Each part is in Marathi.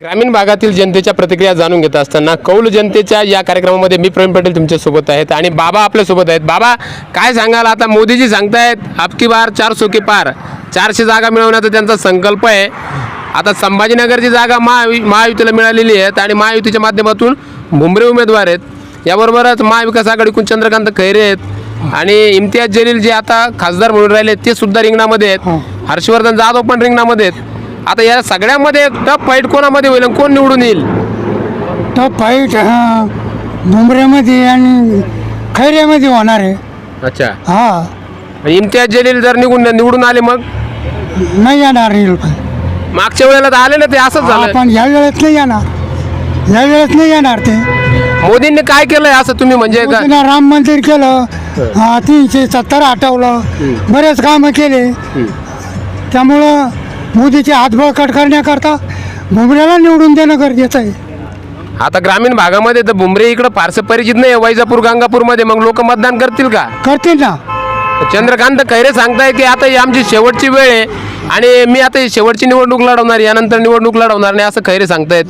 ग्रामीण भागातील जनतेच्या प्रतिक्रिया जाणून घेत असताना कौल जनतेच्या या कार्यक्रमामध्ये मी प्रवीण पटेल तुमच्यासोबत आहेत आणि बाबा आपल्यासोबत आहेत. बाबा काय सांगाल? आता मोदीजी सांगतायत आपकी बार चार सो पार. चारशे जागा मिळवण्याचा त्यांचा संकल्प आहे. आता संभाजीनगरची जागा महावि महायुतीला मिळालेली आहेत आणि महायुतीच्या माध्यमातून भुमरे उमेदवार आहेत. याबरोबरच महाविकास आघाडीकडून चंद्रकांत खैरे आहेत. आणि इम्तियाज जलील जे आता खासदार म्हणून राहिले ते सुद्धा रिंगणामध्ये आहेत. हर्षवर्धन जाधव पण रिंगणामध्ये आहेत. आता या सगळ्यामध्ये टफ फाईट कोणामध्ये होईल कोण निवडून येईल? टॉप फाईट हा. मुंबऱ्यामध्ये आणि खैऱ्यामध्ये होणार आहे. अच्छा. हा. इम्तियाज जलील जर निघून निवडून आले मग? नाही येणार मागच्या वेळेला तर आले ना ते असंच झालं. पण ह्या वेळेस नाही येणार. या वेळेस नाही येणार ते. मोदींनी काय केलंय असं तुम्ही म्हणजे राम मंदिर केलं हा, तीनशे सत्तर हटवलं बरेच कामं केले. त्यामुळं मोदीचे हात बळकट करण्याकरता भुमऱ्याला निवडून देणं गरजेचं आहे. आता ग्रामीण भागामध्ये तर भुमरे इकडं फारसं परिचित नाही वैजापूर गंगापूरमध्ये मग लोक मतदान करतील का? करतील ना. चंद्रकांत खैरे सांगताय की आता ही आमची शेवटची वेळ आहे आणि मी आता ही शेवटची निवडणूक लढवणार यानंतर निवडणूक लढवणार नाही असं खैरे सांगतायत.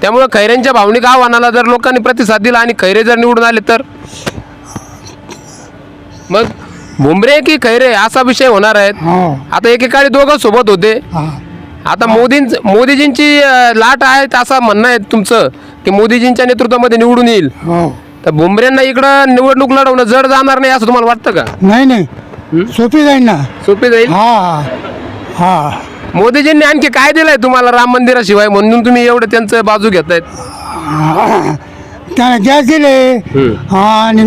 त्यामुळे खैरेंच्या भावनिक आव्हानाला जर लोकांनी प्रतिसाद दिला आणि खैरे जर निवडून आले तर? मग भुमरे की खैरे असा विषय होणार आहेत हो. आता एकेकाळी दोघं सोबत होते. आता मोदींच मोदीजींची लाट आहे असं म्हणणं आहे तुमचं की मोदीजींच्या नेतृत्वामध्ये निवडून येईल. हो. तर भुमरेंना इकडं निवडणूक लढवणं जड जाणार नाही असं तुम्हाला वाटतं का? नाही नाही. सोपी जाईल ना. सोपी जाईल? हा हा. मोदीजींनी आणखी काय दिलंय तुम्हाला राम मंदिराशिवाय? म्हणून तुम्ही एवढं त्यांचं बाजू घेतायत. त्याने गॅस दिले. आणि.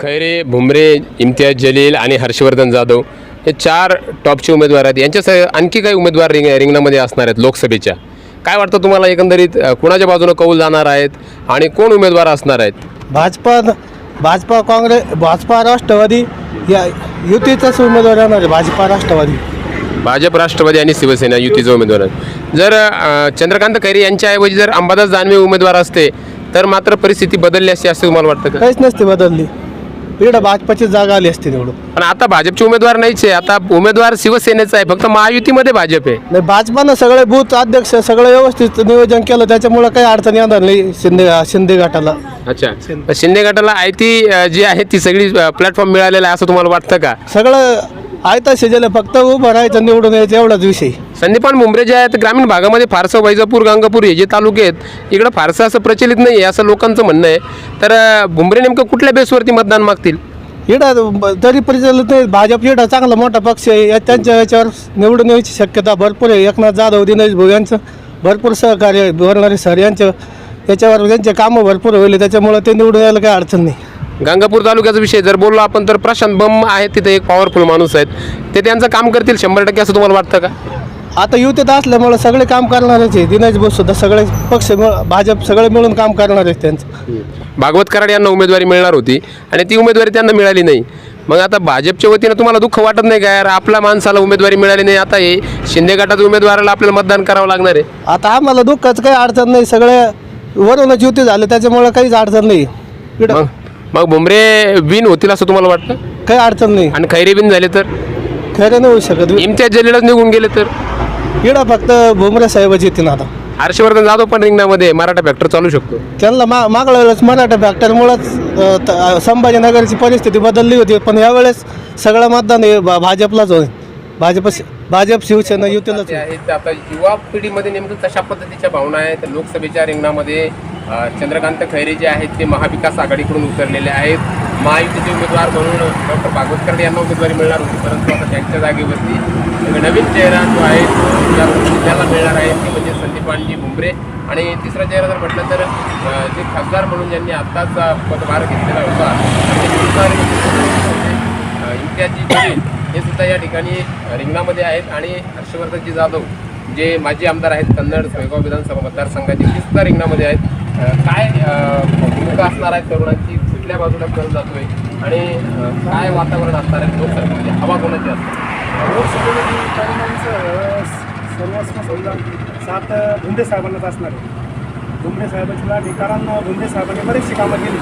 खैरे भुमरे इम्तियाज जलील आणि हर्षवर्धन जाधव हे चार टॉपचे उमेदवार आहेत. यांच्यासह आणखी काही उमेदवार रिंग रिंगणामध्ये असणार आहेत लोकसभेच्या. काय वाटतं तुम्हाला एकंदरीत कुणाच्या बाजूने कौल जाणार आहेत आणि कोण उमेदवार असणार आहेत? भाजपा भाजपा काँग्रेस भाजपा राष्ट्रवादी या युतीचाच उमेदवार येणार आहे भाजपा राष्ट्रवादी. भाजप राष्ट्रवादी आणि शिवसेना युतीचे उमेदवार आहेत. जर अं, चंद्रकांत खैरे यांच्याऐवजी जर अंबादास दानवे उमेदवार असते तर मात्र परिस्थिती बदलली असते असं तुम्हाला वाटतं का? काहीच नसते बदलली. इकडं भाजपाची जागा आली असती निवडून. पण आता भाजपचे उमेदवार नाहीच आहे. आता उमेदवार शिवसेनेचा आहे. फक्त महायुतीमध्ये भाजप आहे. नाही भाजपानं सगळे बूथ अध्यक्ष सगळं व्यवस्थित नियोजन केलं. त्याच्यामुळं काही अडचण येणार नाही शिंदे शिंदे गटाला. अच्छा. पण शिंदे गटाला आयती जी आहे ती सगळी प्लॅटफॉर्म मिळालेला आहे असं तुम्हाला वाटतं का? सगळं आयता शिजेलं फक्त उभं राहायचं निवडून यायचं एवढाच विषय. संदीपान मुंबरे जे आहेत ग्रामीण भागामध्ये फारसं वैजापूर गंगापूर हे जे तालुके आहेत इकडं फारसं असं प्रचलित नाही आहे असं लोकांचं म्हणणं आहे. तर अं, भुमरे नेमकं कुठल्या बेसवरती मतदान मागतील? इडं तरी परिचालित नाही भाजप इडं चांगला मोठा पक्ष आहे. या- त्यांच्या याच्यावर निवडून यायची शक्यता भरपूर आहे. एकनाथ जाधव दिनेश भाऊ यांचं भरपूर सहकार्य आहे. गव्हर्नर सर यांचं याच्यावर त्यांचे कामं भरपूर होईल त्याच्यामुळं ते निवडून यायला काही अडचण नाही. गंगापूर तालुक्याचा विषय जर बोललो आपण तर प्रशांत बम आहेत तिथे एक पॉवरफुल माणूस आहेत. ते त्यांचं काम करतील शंभर टक्के असं तुम्हाला वाटतं का? आता युतीत असल्यामुळं सगळे काम करणारच आहे. दिनेश भाऊ सुद्धा सगळे पक्ष मिळ- भाजप सगळे मिळून काम करणार आहेत त्यांचं. भागवत कराड यांना उमेदवारी मिळणार होती आणि ती उमेदवारी त्यांना मिळाली नाही. मग आता भाजपच्या वतीनं तुम्हाला दुःख वाटत नाही का यार? आपल्या माणसाला उमेदवारी मिळाली नाही. आता हे शिंदे गटाच्या उमेदवाराला आपल्याला मतदान करावं लागणार आहे. आता आम्हाला दुःखाचं काही अडचण नाही. सगळे वरूनच युती झाले. त्याच्यामुळं काहीच अडचण नाही. इकडं मग? मग भुमरे विन होतील असं तुम्हाला वाटतं? काही अडचण नाही. आणि खैरे बिन झाले तर? खरं नाही होऊ शकत. इम्तियाज जलीलच निघून गेले तर? इकडं फक्त भुमरे साहेबच येतील आता. हर्षवर्धन जाधव पण रिंगणामध्ये मराठा फॅक्टर चालू शकतो. त्यांना मा मागल्या वेळेस मराठा फॅक्टरमुळंच संभाजीनगरची परिस्थिती बदलली होती पण यावेळेस सगळं मतदान हे भा- भाजपलाच होईल. भाजप भाजप शिवसेना युतीलाच होईल. आहेत आता युवा पिढीमध्ये नेमकं कशा पद्धतीच्या भावना आहेत? लोकसभेच्या रिंगणामध्ये चंद्रकांत खैरे जे आहेत ते महाविकास आघाडीकडून उतरलेले आहेत. महायुतीचे उमेदवार म्हणून डॉक्टर भागवत यांना उमेदवारी मिळणार होती परंतु आता त्यांच्या जागेवरती नवीन चेहरा जो आहे तो या जिल्ह्याला मिळणार आहे ते म्हणजे संदीपानजी भुमरे. आणि तिसरा चेहरा जर म्हटलं तर जे खासदार म्हणून ज्यांनी आत्ताच पदभार घेतलेला होता इम्तियाजी जलील हे सुद्धा या ठिकाणी रिंगणामध्ये आहेत. आणि हर्षवर्धनजी जाधव जे माजी आमदार आहेत कन्नड सोयगाव विधानसभा मतदारसंघाचे ते सुद्धा रिंगणामध्ये आहेत. काय भूमिका असणार आहे तरुणांची? कुठल्या बाजूला कल जातोय? आणि काय वातावरण असणार आहे? लोकसभेमध्ये म्हणजे हवा कोणाची असते लोकसभेमध्ये तरुणांचं सर्वस्व समजा सात धुंदे साहेबांनाच असणार आहे. धुंदे साहेबांची लाट कारण धुंदे साहेबांनी बरीचशी कामं केली.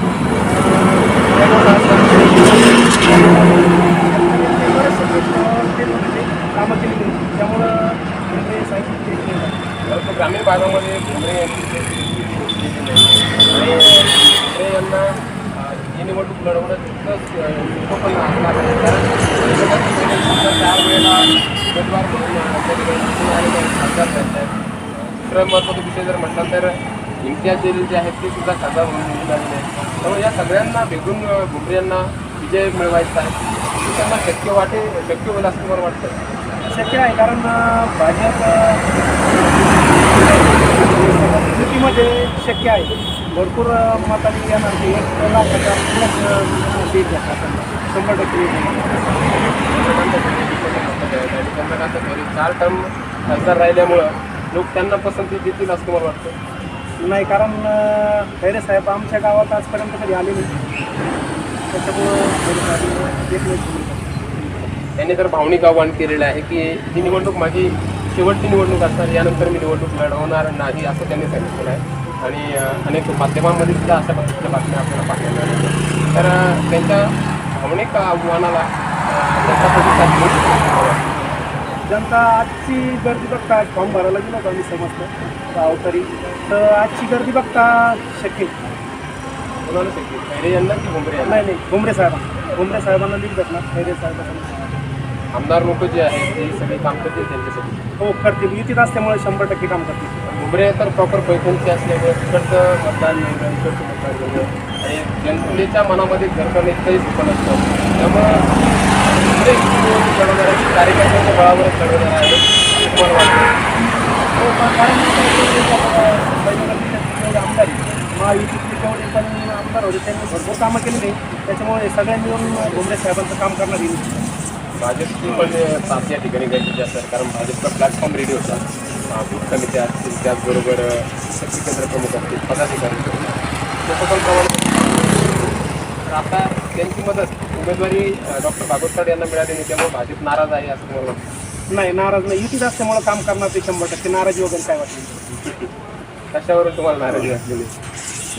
बरेचसे कामं केली. त्यामुळं धुंदे साहेब ग्रामीण भागामध्ये धुंदे आणि यांना ही लढवणं चार वेळेला उमेदवार म्हणून खासदार विषय जर म्हटलं तर इम्तियाज जलील जे आहेत ते सुद्धा खासदार म्हणून निवडून आलेले आहेत त्यामुळे या सगळ्यांना भेटून भुमरे यांना विजय मिळवायचा आहे त्यांना शक्य वाटे शक्य होईल असं मला वाटतं शक्य आहे कारण भाजप मध्ये शक्य आहे. भरपूर मतांनी येणार ते एक लाखाच्या प्लस सीट शंभर टक्के चार टर्म खासदार राहिल्यामुळं लोक त्यांना पसंती देतील असं मला वाटतं नाही कारण खैरे साहेब आमच्या गावात आजपर्यंत कधी आले नाही. त्याच्यामुळं त्यांनी तर भावनिक आव्हान केलेलं आहे की ही निवडणूक माझी शेवटची निवडणूक असणार यानंतर मी निवडणूक लढवणार नाही असं त्यांनी सांगितलेलं आहे. आणि अनेक माध्यमांमध्ये सुद्धा अशा पद्धतीच्या बातम्या आपल्याला पाहायला मिळतात तर त्यांच्या भावनिक आव्हानाला त्यांचा प्रतिसाद. जनता आजची गर्दी बघता फॉर्म भरायला गेलो होतो आम्ही समजतं गावकरी. तर आजची गर्दी बघता शक्य. कोणाला शक्य? खैरे यांना की भुमरे नाही नाही भुमरे साहेबांना. भुमरे साहेबांना लीड भेटणार खैरे साहेबांना. आमदार लोक जे आहेत ते सगळे काम करतील त्यांच्यासाठी. हो करतील. युतीत असल्यामुळे शंभर टक्के काम करतील. भुमरे तर प्रॉपर पैठणचे असल्यामुळे तिकडचं मतदान वेगळं इकडचं मतदान वेगळं आणि जनतेच्या मनामध्ये घर करणे इतकंही सोपं नसतं त्यामुळं निवडणूक लढवणार आहे कार्यकर्त्यांच्या बळावरच लढवणार आहे असं तुम्हाला वाटतं? हो पण आमदार महायुतीतले जेवढे पण आमदार होते त्यांनी भरपूर कामं केलेली आहे त्याच्यामुळे सगळ्यांनी मिळून भुमरे साहेबांचं काम करणार येईल भाजपची पण साथ या ठिकाणी गरजेची असतात कारण भाजपचा प्लॅटफॉर्म रेडी होता. बूथ समित्या असतील त्याचबरोबर शक्ती केंद्र प्रमुख असतील पदाधिकारी. लोकं पण प्रमाण आता त्यांची मदत उमेदवारी डॉक्टर भागवतकर यांना मिळाली नाही त्यामुळे भाजप नाराज आहे असं मला वाटतं? नाही नाराज नाही. युतीत असल्यामुळे काम करणार ते शंभर टक्के. नाराजी वगैरे काय वाटली कशावरून तुम्हाला नाराजी असलेली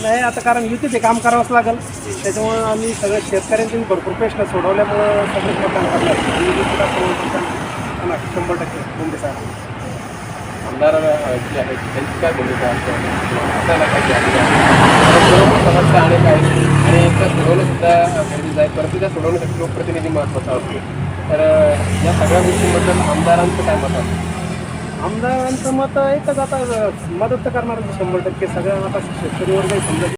नाही. आता कारण युतीत हे काम करावंच लागेल. त्याच्यामुळं आम्ही सगळ्या शेतकऱ्यांचे भरपूर प्रश्न सोडवल्यामुळं सगळेच मतदान करणार आणि युतीत करणार शंभर टक्के भुमरे साहेब. आमदार जे आहेत. त्यांची काय भूमिका असते आपल्याला काय आहे बरोबर समस्या अनेक आहेत. आणि त्या सोडवणं सुद्धा गरजेचं आहे. परंतु त्या सोडवण्यासाठी लोकप्रतिनिधी महत्त्वाचा असतो. तर या सगळ्या गोष्टींबद्दल आमदारांचं काय मत असतं आमदारांचं मत एकच आता मदत तर करणार शंभर टक्के. सगळ्यांना आता शेतकरी वर्ग समजा